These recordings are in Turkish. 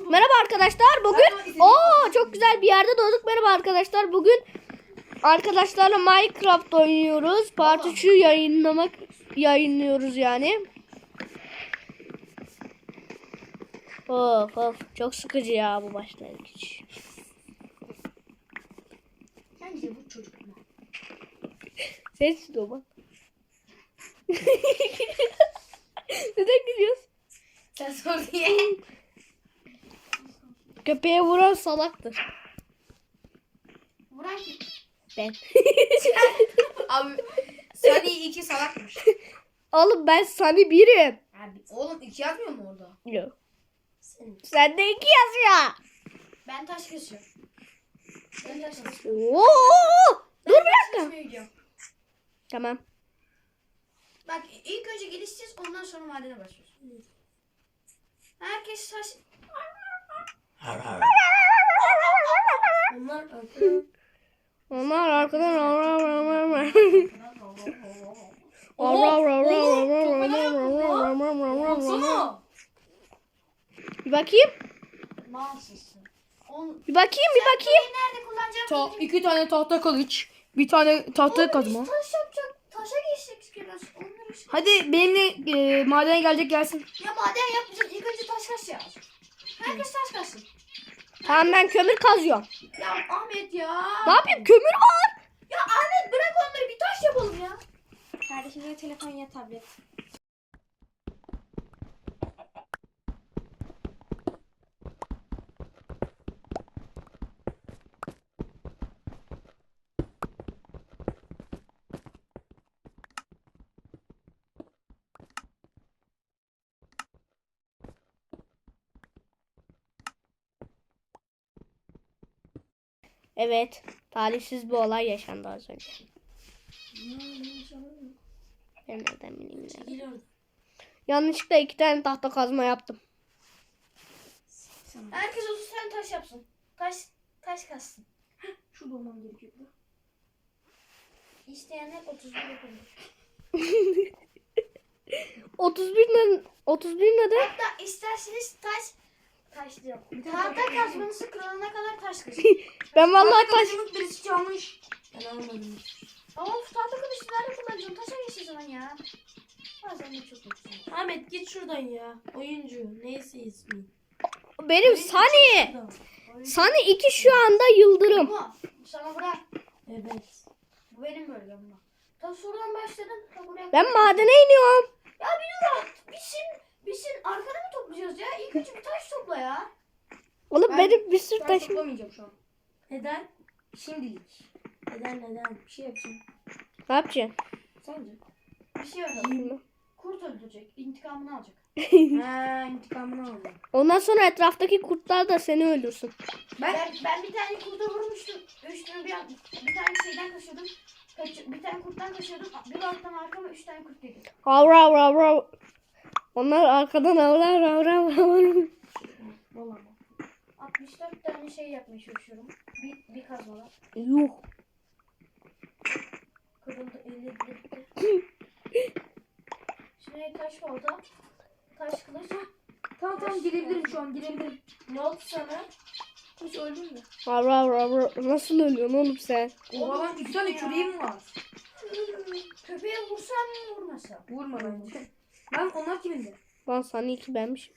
Merhaba arkadaşlar. Bugün o çok güzel bir yerde doğduk. Merhaba arkadaşlar. Bugün arkadaşlarla Minecraft oynuyoruz. Part 3'ü yayınlamak yayınlıyoruz yani. Of of çok sıkıcı ya bu başlangıç. Bence bu çocuk mu? Ses doma. Neden gülüyorsun? Sen sor diye. Köpeğe vuran salaktır. Burak Ben. Abi Sunny iki salakmış. Oğlum ben Sunny birim. Abi oğlum iki yazmıyor mu orada? Yok. Sen de iki yazıyor. Ben taş kesiyorum. Ben taş kesiyorum. Oo! Dur bir dakika. Tamam. Bak ilk önce gelişeceğiz ondan sonra madene başlıyoruz. Herkes taş... Onlar Onlar arkadan Baksana. Bir bakayım. Mahsussun. On... Bir bakayım, bir bakayım. Nerede kullanacağım? Ta iki tane tahta kılıç, bir tane tahta kazma. Taş yapacak. Taşa geçecek biraz. Onları. Hadi benimle e, madene gelecek gelsin. Ya maden yapmayacağız. İlk önce taş kaşıyacağız. Herkes taş kaşsın. Tamam ben kömür kazıyorum. Ya Ahmet ya. Ne yapayım? Kömür var. Ya Ahmet bırak onları bir taş yapalım ya. Kardeşimde telefon ya tablet. Evet. Talihsiz bir olay yaşandı az önce. Ben nereden bileyim ya. Biliyorum. Yanlışlıkla iki tane tahta kazma yaptım. Herkes 30 tane taş yapsın. Taş taş kassın. Şurada olmam gerekiyordu. İsteyenler 31 yapabilir. 31 ne? 31 ne de? Hatta isterseniz taş taş diyorum. Tahta kazmanızı kırılana kadar taş kazın. Ben vallahi taş birisi çalmış. Ben almadım. of tahta kılıç nerede kullanacağım? Taşa geç o zaman ya. Bazen de çok. Ahmet git şuradan ya. Oyuncu. Neyse ismi. benim Sunny. Sunny 2 şu anda yıldırım. Ama sana bırak. Evet. Bu benim bölgem bak. Ta şuradan başladın. Ta buraya. Ben madene iniyorum. Ya bir dur at. Bitsin. Bitsin. Arkada mı toplayacağız ya? İlk önce bir taş topla ya. Oğlum Ben- benim bir sürü Ben taşım. toplamayacağım şu an. Neden? Şimdilik. Neden neden? Bir şey yapacağım. Ne yapacaksın? Sence? Bir şey öyle. Kurt öldürecek. İntikamını alacak. Ha intikamını aldım. Ondan sonra etraftaki kurtlar da seni öldürsün. Ben Ben, ben bir tane kurda vurmuştum. Üç tane bir, bir tane şeyden kaçıyordum. Kaç, bir tane kurttan kaçıyordum. Bir baktım arkama üç tane kurt geliyor. Havra havra havra. Onlar arkadan havra havra havra. Vallahi. 64 tane şey yapmaya çalışıyorum. Bir, bir kazmada. Yuh. Kırıldı, elli gitti. Şimdi taş oldu. Taş kılıç. Tamam tamam girebilirim şu an girebilirim. Ne oldu sana? Hiç öldün mü? Havra havra havra. Nasıl ölüyorsun oğlum sen? Oha lan iki tane küreğim var. Köpeğe vursam mı vurmasam? Vurma bence. Lan onlar kimindi? Lan Sunny 2 benmişim.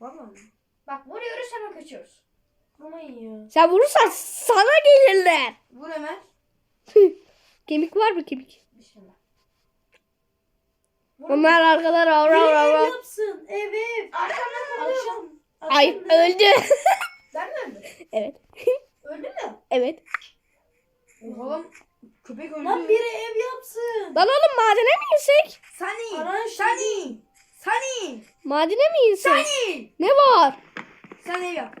Vallahi mi? Bak vuruyoruz hemen kaçıyoruz. Vurmayın ya. Sen vurursan sana gelirler. Vur hemen. Kemik var mı kemik? Bismillah. Onlar arkadan havra Ev havra. yapsın. Ev ev. Arkamdan. Akşam. Ay akşam ne? öldü. Ben mi öldüm? evet. Öldüm mü? Evet. Lan köpek öldü. Lan biri ev yapsın. Lan oğlum madene mi insek? Sani. Aran Sani. Sani. Madene mi insek? Sani. Ne var? Sen ev yap.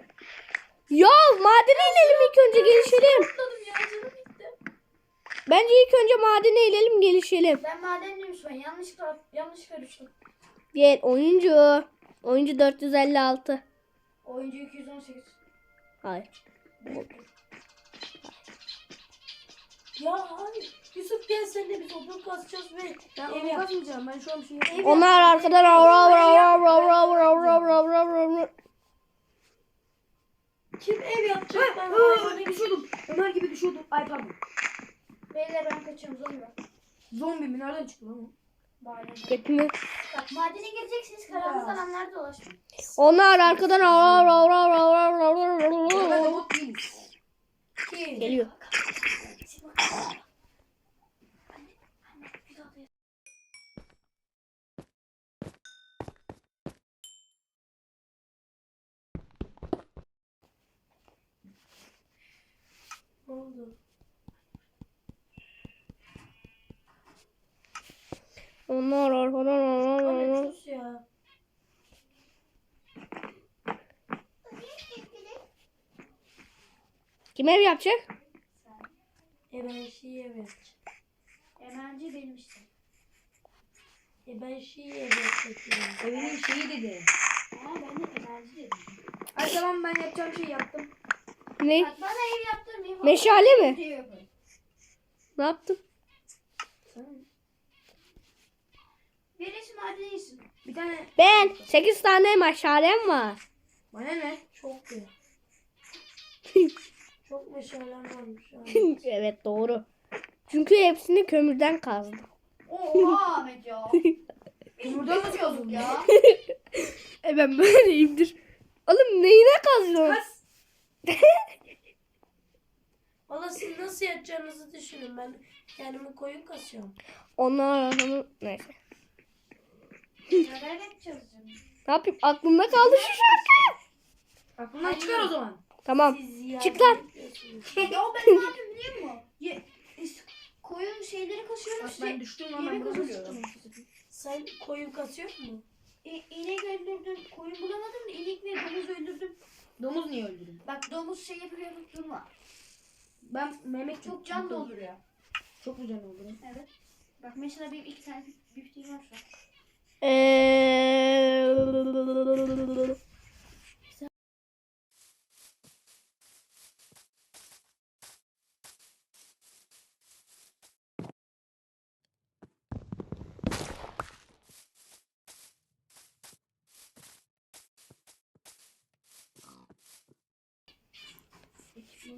Ya madene inelim ilk önce gelişelim. Atladım ya canım gitti. Bence ilk önce madene inelim gelişelim. Ben madenliymiş ben. Yanlışlıkla yanlış karıştım. Diğer oyuncu. Oyuncu 456. Oyuncu 218. Hayır. Ya hayır. Yusuf gel seninle biz odun kazacağız ve Ben ev onu yap. kazmayacağım. Ben şu an bir şey yapayım. Onlar arkadan avra avra avra avra avra avra avra avra avra avra. Kim ev yapacak? Ben Aa, hayvanı düşüyordum. Ömer gibi düşüyordum. Ay pardon. Beyler ben kaçıyorum zombi var. Zombi mi? Nereden çıktı lan o? Bari. Bak madene gireceksiniz karanlık alanlarda dolaşmayın. Onlar arkadan av, av, av, av, av, av, av, av, Ben av. robot değiliz. kim? Geliyor. Onlar arkadan onlar ya. Kim ev yapacak? Ebenşi ev yapacak. Ebenci benim işte. Ebenşi şey ev yapacak. Evinin şeyi dedi. Ha ben de ebenci dedim. Ay tamam ben yapacağım şey yaptım. Ne? Bak, bana ev yaptırmayayım. Meşale mi? Ne yaptın? Sen madene gitsin. Bir tane Ben 8 tane meşalem var. bana ne? Çok ya. Çok meşalem varmış an. evet doğru. Çünkü hepsini kömürden kazdım. Oha Ahmet ya. Burada mı ya? E ben böyleyimdir. Oğlum neyine kazıyorsun? Kas. Valla siz nasıl yapacağınızı düşünün. Ben kendimi koyun kasıyorum. Onlar arkadan... Neyse. Ne yapayım? Aklımda kaldı şu şarkı. Aklından çıkar o zaman. Tamam. Çık lan. ya ben ne yapayım biliyor musun? Ye, is- koyun şeyleri kasıyorum Bak işte. ben düştüm lan ben biliyorum. Sen koyun kasıyor mu? İ, inek öldürdüm. Koyun bulamadım da inek ve domuz öldürdüm. Domuz niye öldürdün? Bak domuz şey yapıyor durma. Ben Mehmet Çok can dolduruyor. Çok mu can dolduruyor? Evet. Bak mesela benim iki tane bifteğim var şu an. Eee...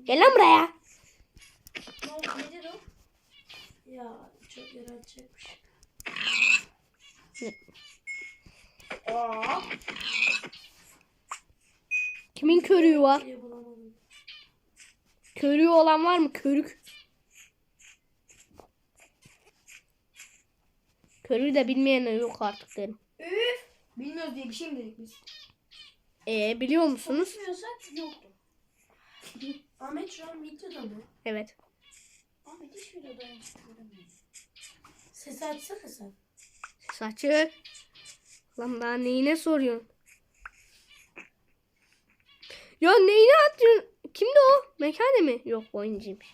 Gel lan buraya. Ne oldu? Nedir o? Ya çok yaratacakmış. Aa. Kimin körüğü var? Körüğü olan var mı? Körük. Körüğü de bilmeyen yok artık derim. Üf. Bilmiyoruz diye bir şey mi dedik biz? Ee, biliyor musunuz? Konuşmuyorsak yoktu. Ahmet şu an videoda mı? Evet. Ahmet hiç videoda çıkıyorum. Sesi açsana sen. Saçı. Lan daha neyine soruyorsun? Ya neyine atıyorsun? Kimdi o? Mekane mi? Yok oyuncuymuş.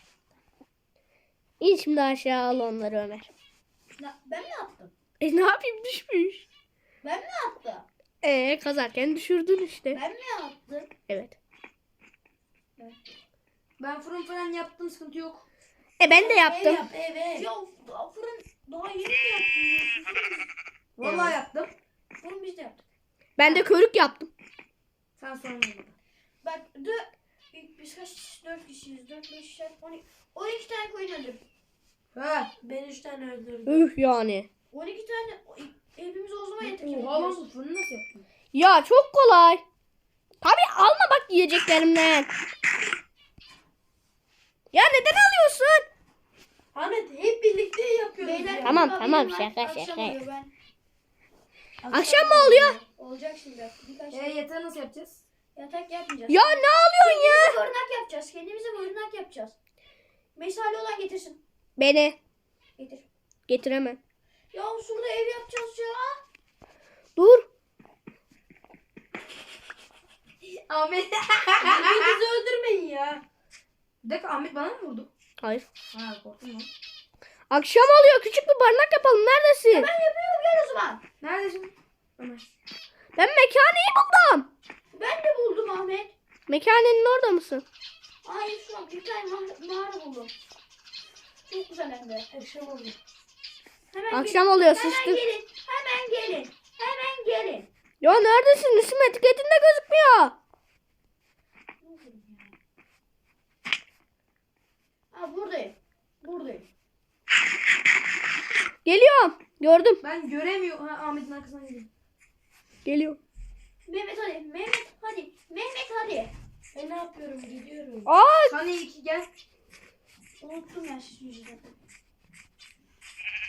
İn şimdi aşağı al onları Ömer. Na- ben ne yaptım? E ne yapayım düşmüş. Ben ne yaptım? E kazarken düşürdün işte. Ben ne yaptım? Evet. Ben fırın falan yaptım sıkıntı yok. E ben de Ev yaptım. yap ev ev. Ya daha fırın daha yeni mi yaptın diyorsun? Vallahi yaptım. Fırın biz de yaptık. Ben de körük yaptım. Sen Bak dö ilk biz kaç kişi? Dört kişiyiz. Dört, beş, şer, on iki. On iki tane koyun öldürdüm. Ha. Ben üç tane öldürdüm. Üh yani. On iki tane evimiz o zaman yatak Oha lan bu fırını nasıl yaptın? Ya çok kolay. Tabii alma bak yiyeceklerimden. Ya neden alıyorsun? Ahmet hep birlikte yapıyoruz Beyler. Tamam, tamam, var. şaka, Akşam şaka. oluyor ben. Akşam mı oluyor? Olacak şimdi. Birkaç E yatağı nasıl yapacağız? yatak yapmayacağız. Ya ne alıyorsun ya? Kendimize barınak yapacağız. Kendimize barınak yapacağız. Mesale olan getirsin. Beni Getir. getiremem. Ya şurada ev yapacağız ya. Dur. Ahmet. Birbirinizi öldürmeyin ya. Bir dakika Ahmet bana mı vurdu? Hayır. Ha lan. Akşam oluyor. Küçük bir barınak yapalım. Neredesin? Ben yapıyorum gel o zaman. Neredesin? Ömer. Ben mekaneyi buldum. Ben de buldum Ahmet. Mekanenin orada mısın? Ay şu an bir tane mağara, mağara buldum. Çok güzel hem de. Akşam oldu. Hemen Akşam oluyor gelin. Hemen sıçtık. gelin. Hemen gelin. Hemen gelin. Ya neredesin? İsim etiketinde gözükmüyor. Ha buradayım. Buradayım. Geliyorum. Gördüm. Ben göremiyorum. Ha, Ahmet'in arkasından gidiyorum. Geliyor. Mehmet hadi. Mehmet hadi. Mehmet hadi. Ben ne yapıyorum? Gidiyorum. Aa Saniye iki gel. Unuttum ya şu yüzden.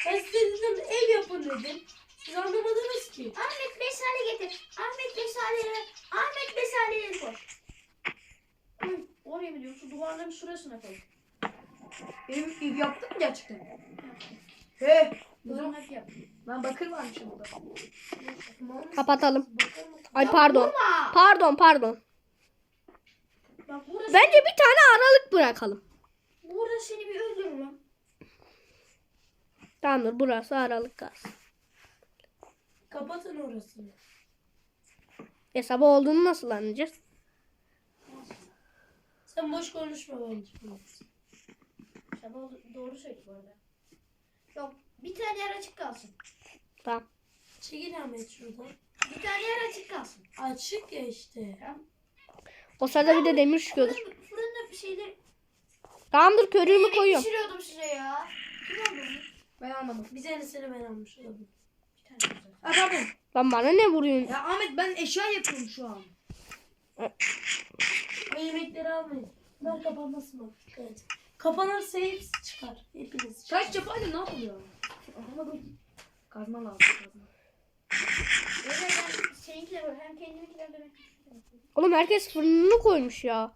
Ben size dedim ev yapın dedim. Siz anlamadınız ki. Ahmet mesale getir. Ahmet mesaleleri. Ahmet mesaleleri koy. Hı, Oraya mı diyorsun? Şu duvarların şurasına koy. Benim ev yaptın mı gerçekten? He. Duvarın hep yap. Lan bakır varmış burada. kapatalım. Ay Ya pardon. Pardon pardon. Bak burası, Bence bir tane aralık bırakalım. burada seni bir öldürürüm. Tamamdır burası aralık kalsın. Kapatın orasını. Hesabı olduğunu nasıl anlayacağız? Sen boş konuşma bence. Şabal doğru söyledi bu arada. Yok bir tane yer açık kalsın. Tamam. Çekil Ahmet şuradan. Bir tane yer açık kalsın. Açık ya işte. Tamam. O sırada bir de demir çıkıyordur. Fırın, fırında bir şeyler... Tamamdır körüğümü koyuyorum. pişiriyordum size ya. Kim aldı onu? Ben almadım. Bir tanesini ben almış oldum. Bir tane güzel. Ha pardon. Lan bana ne vuruyorsun? Ya Ahmet ben eşya yapıyorum şu an. O yemekleri almayın. Bunlar kapanmasın bak. Dikkat et. Kapanırsa hepsi çıkar. Hepiniz çıkar. Taş yapaydı ne yapılıyor? Anlamadım. Kazma lazım kazma. Öyle ben seninkiler var. Hem kendiminkiler de ben. Oğlum herkes fırınını koymuş ya.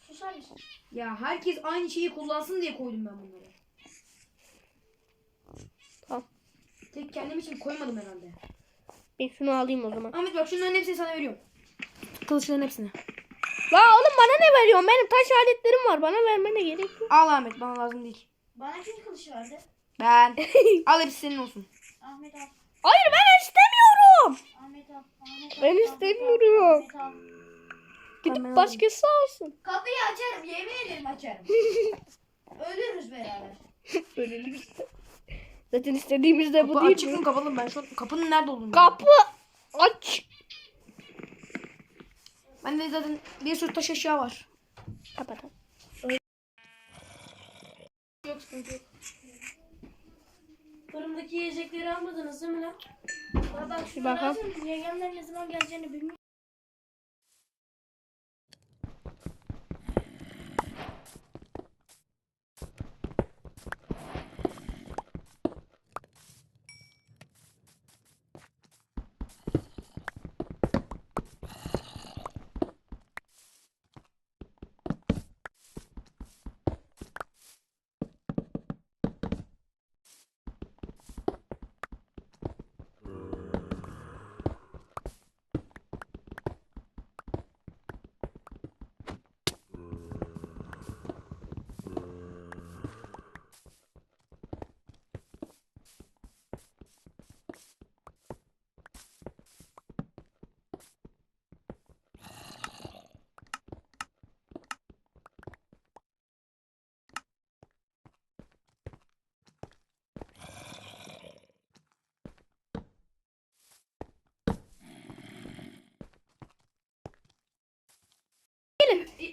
Susar mısın? Ya herkes aynı şeyi kullansın diye koydum ben bunları. Tamam. Tek kendim için koymadım herhalde. Ben şunu alayım o zaman. Ahmet bak şunların hepsini sana veriyorum. Kılıçların hepsini. La oğlum bana ne veriyorsun? Benim taş aletlerim var. Bana vermene gerek yok. Al Ahmet bana lazım değil. Bana kim kılıç verdi? Ben. al hepsi senin olsun. Ahmet al. Hayır ben istemiyorum. Ahmet al. Ahmet al. Ben Ahmet istemiyorum. Ahmet al. Gidip başkası alsın. Kapıyı açarım. Yemin ederim açarım. Ölürüz beraber. Ölürüz. Zaten istediğimiz de bu Kapı değil açık mi? mı kapalı mı? Ben şu an kapının nerede olduğunu Kapı aç. Bende zaten bir sürü taş eşya var. Kapatalım. Yok sıkıntı yok. Fırındaki yiyecekleri almadınız değil mi lan? Baba Bir bakalım. Yengemler ne zaman geleceğini bilmiyorum.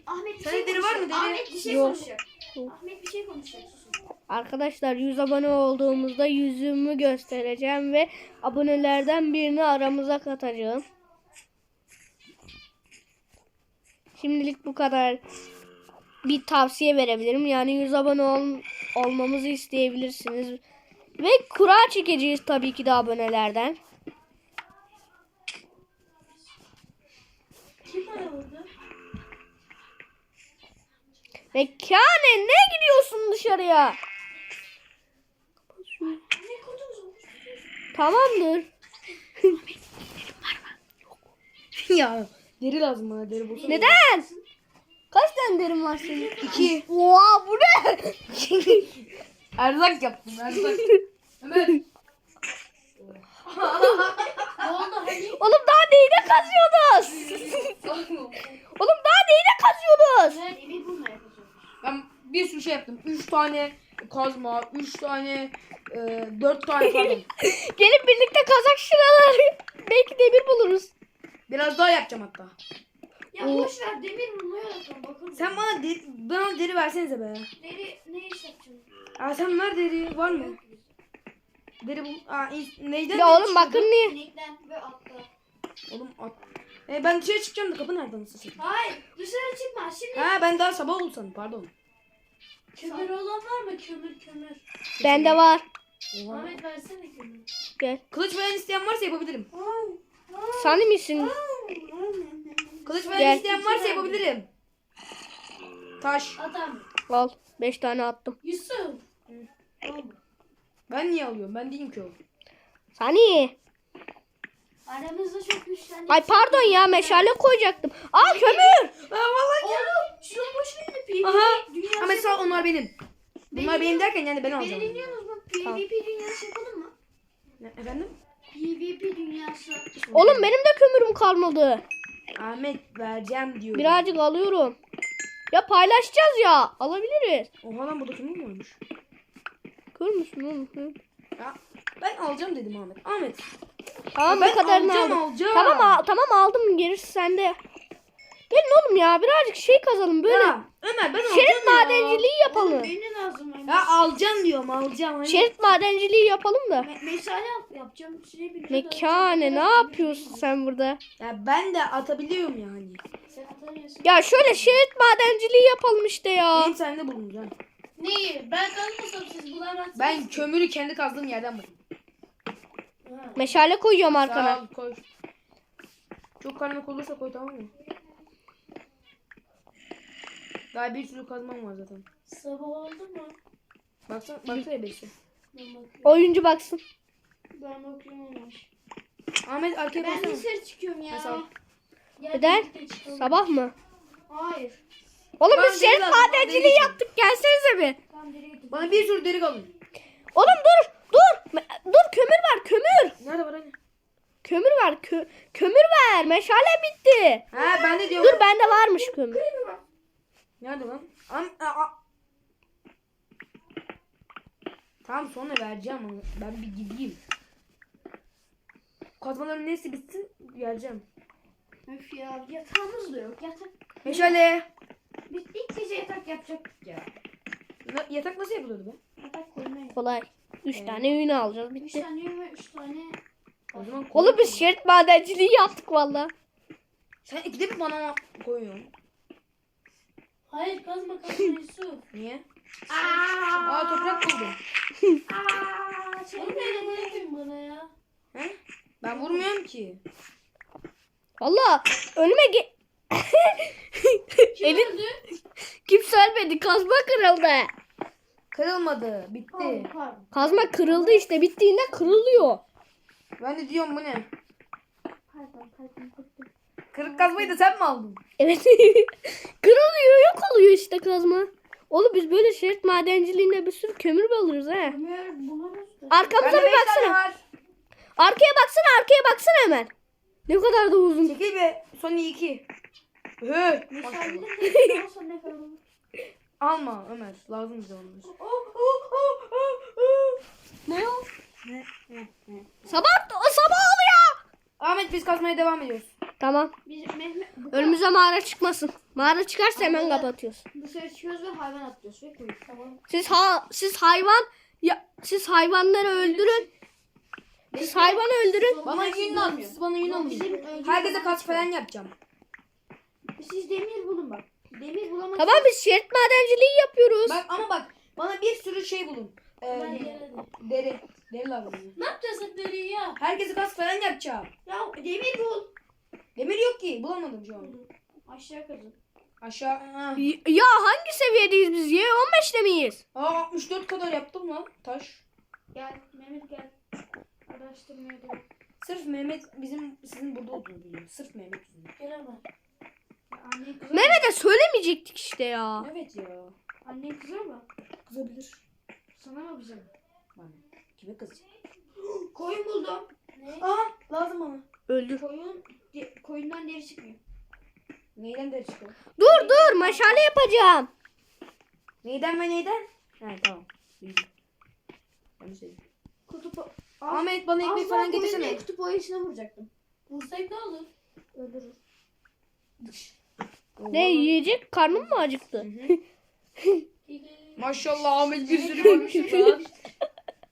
Ahmet bir Sende şey deri var mı, konuşacak. deri? Ahmet bir şey Yok. konuşacak. Ahmet bir şey. Susun. Arkadaşlar 100 abone olduğumuzda yüzümü göstereceğim ve abonelerden birini aramıza katacağım. Şimdilik bu kadar bir tavsiye verebilirim. Yani 100 abone ol- olmamızı isteyebilirsiniz. Ve kura çekeceğiz tabii ki de abonelerden. Kim bana vurdu? Ve Kane ne gidiyorsun dışarıya? Tamamdır. ya deri lazım bana deri bulsana. Neden? Kaç tane derim var senin? İki. Oha bu ne? Erzak yaptım erzak. Ömer. Ne oldu hani? Oğlum daha neyine kazıyorsunuz? Oğlum daha neyine kazıyorsunuz? Ben bir sürü şey yaptım. Üç tane kazma, üç tane, e, dört tane pardon. Gelin birlikte kazak şuraları. Belki demir buluruz. Biraz daha yapacağım hatta. Ya Oo. boş ver demir bulmaya bakalım. Bakalım. Sen bana deri, bana deri versenize be. Deri ne iş yapacaksın? Aa sen ver deri var mı? Deri bul. Aa in- neyden? Ya oğlum bakın niye? İnekten ve atla. Oğlum at. E, ben dışarı çıkacağım da kapı nereden nasıl satayım? Hayır dışarı çıkma şimdi. Ha ben daha sabah oldu sandım pardon. Kömür olan var mı? Kömür kömür. Bende var. Oha. Ahmet versene kömür. Gel. Kılıç falan isteyen varsa yapabilirim. Sen misin? Kılıç falan Gel. isteyen varsa yapabilirim. Taş. Ahmet. Al. Beş tane attım. Yusuf. Ben niye alıyorum? Ben değilim ki o. Sani. Aramızda çok güçlendik. Ay pardon ya meşale koyacaktım. Aa kömür. Aa vallahi Oğlum şuna boş verin de PvP Aha. dünyası. Ama sağ onlar benim. Bunlar benim derken yani ben Beni alacağım. dinliyorsunuz mu? Tamam. PvP dünyası yapalım mı? Ne, efendim? PvP dünyası. Oğlum benim de kömürüm kalmadı. Ahmet vereceğim diyor. Birazcık alıyorum. Ya paylaşacağız ya. Alabiliriz. Oha lan burada kimin varmış? Görmüşsün oğlum. Hı. Ya ben alacağım dedim Ahmet. Ahmet. Tamam ben bu kadarını alacağım aldım. alacağım. Tamam al- tamam aldım gerisi sende. Gelin oğlum ya birazcık şey kazalım böyle. Ya, Ömer ben alacağım Şerit ya. madenciliği Oğlum yapalım. beni lazım. Ya alacağım diyorum alacağım. Hani. Şerit madenciliği yapalım da. Me mesale yap yapacağım. Şey bir Mekane ne yapıyorsun sen burada? Ya ben de atabiliyorum yani. Sen atamıyorsun. Ya şöyle şerit madenciliği yapalım işte ya. Benim sayemde buldunuz ha. Neyi? Ben kazmasam siz bulamazsınız. Ben kömürü kendi kazdığım yerden buldum. Meşale koyuyorum Sağ arkana. ol koy. Çok karanlık olursa koy tamam mı? Daha bir sürü kazmam var zaten. Sabah oldu mu? Baksana, baksana bakıyorum. Oyuncu baksın. Ben bakıyorum. Ahmet arkaya Ben baksana. dışarı çıkıyorum ya. Mesela. Gel Neden? birlikte çıkalım. Sabah mı? Hayır. Oğlum Ben biz şerit deri lazım, madenciliği yaptık. Gelsenize bir. Nereye? Bana bir sürü deri kalın. Oğlum dur. Dur. Dur kömür var kömür. Nerede var hani? Kömür var. Kö- kömür ver. Meşale bitti. Ha ben de diyorum. Dur bende varmış kömür. Nerede lan? Am a, a. Tamam sonra vereceğim ama ben bir gideyim. Kazmaların neyse bitsin geleceğim. Öf ya yatağımız da yok. Yatak. Meşale. Biz ilk gece yatak yapacaktık ya. Na- yatak nasıl yapılıyordu be? Yatak koymayı. Kolay. Üç tane ürün alacağız. Üç Bitti. tane yün ve üç tane. O zaman koy. Oğlum biz şerit madenciliği yaptık valla. Sen ikide bir bana koyuyorsun. Hayır kazma kazma Yusuf. Niye? Aa, Aa toprak buldum. Aa, şey Oğlum beni bana ya. He? Ben vurmuyorum ki. Valla önüme ge... Kim Elin öldü? kimse ölmedi. Kazma kırıldı. Kırılmadı. Bitti. Kazma kırıldı işte. Bittiğinde kırılıyor. Ben de diyorum bu ne? Pardon, pardon, pardon. Kırık kazmayı da sen mi aldın? Evet. kırılıyor yok oluyor işte kazma. Oğlum biz böyle şerit madenciliğinde bir sürü kömür buluruz ha. Kömür buluruz. Arkamıza Bende bir beş tane baksana. var. Arkaya baksana arkaya baksana hemen. Ne kadar da uzun. Çekil be. Son iki. Hı. Alma Ömer. Lazım bize onlar. Ne o? Sabah sabah oluyor. Ahmet biz kazmaya devam ediyoruz. Tamam. Biz Mehmet bu Önümüze mağara çıkmasın. Mağara çıkarsa hemen kapatıyoruz. dışarı çıkıyoruz ve hayvan atlıyoruz ve koyuyoruz. Tamam. Siz ha siz hayvan ya siz hayvanları öldürün. Siz hayvanı öldürün. Bana yün lazım. Siz bana yün alın. Herkese kaç falan yapacağım. Siz demir bulun bak. Demir bulamazsınız. Tamam biz şerit madenciliği yapıyoruz. Bak ama bak. Bana bir sürü şey bulun. Ee, Ben gelemedim. deri. Deri lazım. Ne yapacağız deriyi ya? Herkese kaç falan yapacağım. Ya demir bul. Demir yok ki. Bulamadım şu an. Aşağı kazın. Aşağı. Ha. Y- Ya hangi seviyedeyiz biz? Y 15'te miyiz? Aa 64 kadar yaptım lan. Taş. Gel Mehmet gel. Araştırmaya devam. Sırf Mehmet bizim sizin burada olduğunu biliyor. Sırf Mehmet yüzünden. Gelemem. Kızar mı? Mehmet'e söylemeyecektik işte ya. Evet ya. Annen kızar mı? Kızabilir. Sana mı bize mi? Bana. Kime kızacak? Koyun buldum. Aa lazım bana. Öldür. Koyun de- koyundan deri çıkmıyor. Neyden deri çıkıyor? Dur dur meşale yapacağım. Neyden ve neyden? He tamam. Bildim. Yanlış dedim. Kutup Ahmet bana ekmek Az falan getirsene. kutup ayısına vuracaktım. Vursak ne olur? Öldürür. Ne yiyecek? Karnım mı acıktı? Maşallah Ahmet bir sürü koymuş lan.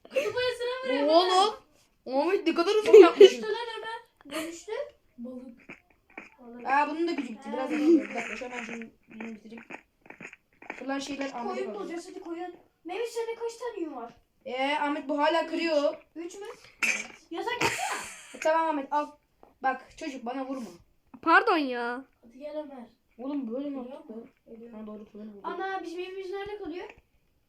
Kafaya sıra vuruyor. Oğlum. Ahmet ne kadar uzun yapmışsın. Düştü lan hemen. Ne düştü? Balık. Aa bunun da gücü gitti. Biraz yapalım. Bir dakika ben şunu bunu bitireyim. Fırlan şeyler Ahmet'e Koyun kaldı. bulacağız hadi koyun. Mehmet sende kaç tane yün var? Ee Ahmet bu hala kırıyor. Üç mü? Yasak yapsana. E, tamam Ahmet al. Bak çocuk bana vurma. Pardon ya. Hadi gel Ömer. Oğlum böyle mi? Geliyor. Ha doğru vurdu. Ana bizim evimiz nerede kalıyor?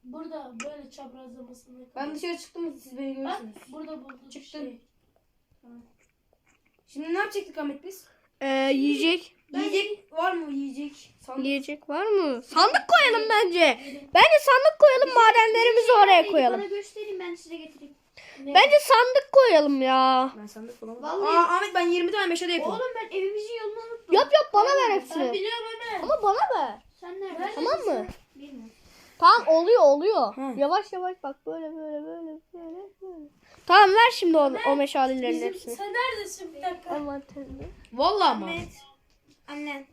Burada böyle çaprazlamasında. Ben dışarı çıktım mı siz beni Bak görürsünüz. burada buldum. Çıktın. Şey. Şimdi ne yapacaktık Ahmet biz? Ee, yiyecek. Yiyecek var mı yiyecek? Sandık. Yiyecek var mı? Sandık koyalım bence. Bence sandık koyalım madenlerimizi oraya Neydi? koyalım. Bana göstereyim ben size getireyim. Bence sandık koyalım ya. Ben sandık bulamadım. Vallahi- Aa Ahmet ben 20 tane meşale yapıyorum. Oğlum ben evimizin yolunu unuttum. Yap yap bana ver Ben hepsini. biliyorum Ömer. Ama bana ver. Sen nerede? Tamam mı? Bilmiyorum. Tamam oluyor oluyor. Hı. Yavaş yavaş bak böyle böyle böyle böyle böyle. Tamam ver şimdi o, o meşalelerin hepsini. sen neredesin bir dakika? Envanterinde. Vallahi mı? Annen.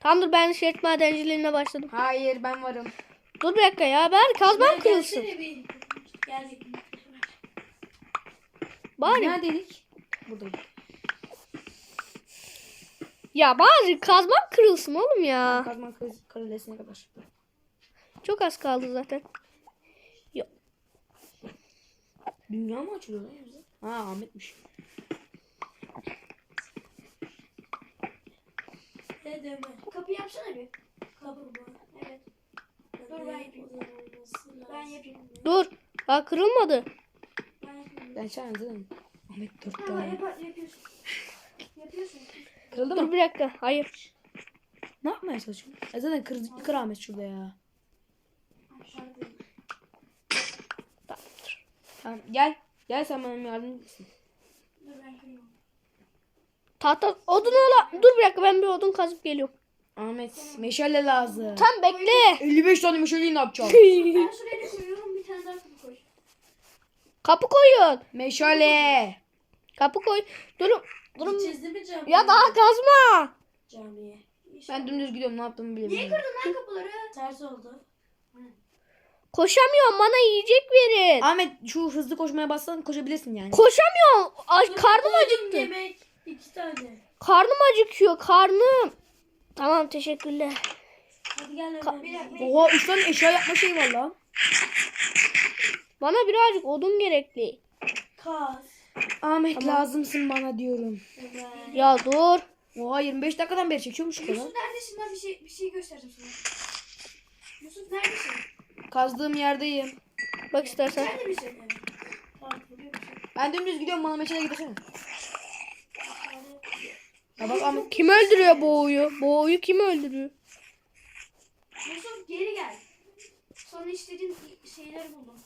Tamam dur ben şerit madenciliğine başladım. Hayır ben varım. Dur bir dakika ya ben kazmam kırılsın. Bari Neredeydik? Buradaydık. ya bari kazmam kırılsın oğlum ya. Kazman kız kalesine kadar. Çok az kaldı zaten. Dünya mı açılıyor lan bize? Ha Ahmet'miş. Ne deme. Kapı yapsana bir. Kapı bu. Evet. Dur ben yapayım. Ben yapayım. Dur. Ha kırılmadı. Ben yapayım. Ben zaten. Ahmet dört Ha, tane. yap yapıyorsun. Yapıyorsun. Kırıldı Dur mı? bir dakika. Hayır. Ne yapmaya çalışıyorsun? E zaten kır, kır Ahmet şurada ya. Tamam gel. Gel sen bana yardım etsin. Dur ben kırıyorum. Tahta odun ola. Dur bir dakika ben bir odun kazıp geliyorum. Ahmet meşale lazım. Tam bekle. 55 tane meşaleyi ne yapacağım? Ben şuraya da koyuyorum bir Kapı koyun. Meşale. Kapı koy. Durun. Durun. Mi camiye? Ya daha kazma. Camiye. Ben dümdüz gidiyorum ne yaptığımı Niye bilmiyorum. kırdın lan kapıları? Ters oldu. Koşamıyorum bana yiyecek verin. Ahmet şu hızlı koşmaya bassan koşabilirsin yani. Koşamıyorum. Ay, karnım acıktı. Yemek. İki tane. Karnım acıkıyor. Karnım. Tamam teşekkürler. Hadi gel Bir Ömer. dakika. Oha 3 tane eşya yapma şeyi var lan. Bana birazcık odun gerekli. Kaz. Ahmet lazımsın bana diyorum. Ömer. Ya dur. Oha 25 dakikadan beri çekiyormuş kadar. Yusuf neredesin lan bir şey bir şey göstereceğim sana. Yusuf neredesin? Kazdığım yerdeyim. Bak istersen. Nerede misin? Tamam? Ben dümdüz gidiyorum bana meşale gidersene. Ya bak Ahmet Kim öldürüyor boğuyu? Boğuyu kim öldürüyor? Yusuf geri gel. Sonra istediğin şeyleri buldum.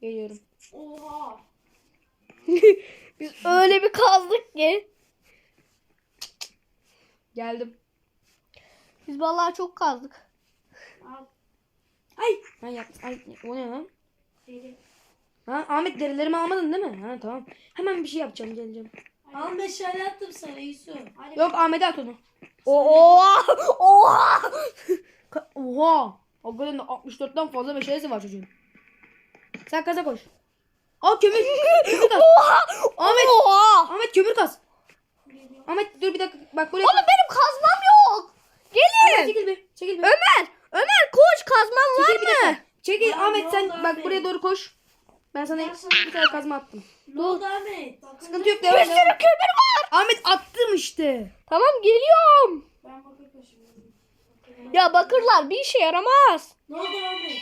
geliyorum. Oha. Biz öyle bir kazdık ki. Geldim. Biz vallahi çok kazdık. Al Ay. Ben yaptım. Ay o ne lan? deri. Ha Ahmet derilerimi almadın değil mi? Ha tamam. Hemen bir şey yapacağım geleceğim. Al meşale attım sana Yusuf. Hadi. Yok Ahmet'e at onu. Oha! Oha! Oha. Hakikaten de 64'ten fazla meşalesi var çocuğun. Sen kaza koş. Al kömür. kömür kaz. Ahmet. Oha! Ahmet kömür kaz. Ahmet dur bir dakika. Bak buraya. Oğlum benim kazmam yok. Ahmet, Gelin. çekil bir. Çekil bir. Ömer! Ömer koş kazmam var Çekil bir dakika. mı? Çekil Ya, Ahmet sen bak buraya doğru koş. Ben sana bir tane kazma attım. Ne oldu Ahmet? Sıkıntı yok Bir devam sürü devam. kömür var. Ahmet attım işte. Tamam geliyorum. Ben bakır taşıyorum. Ya bakırlar bir işe yaramaz. Ne oldu Ahmet?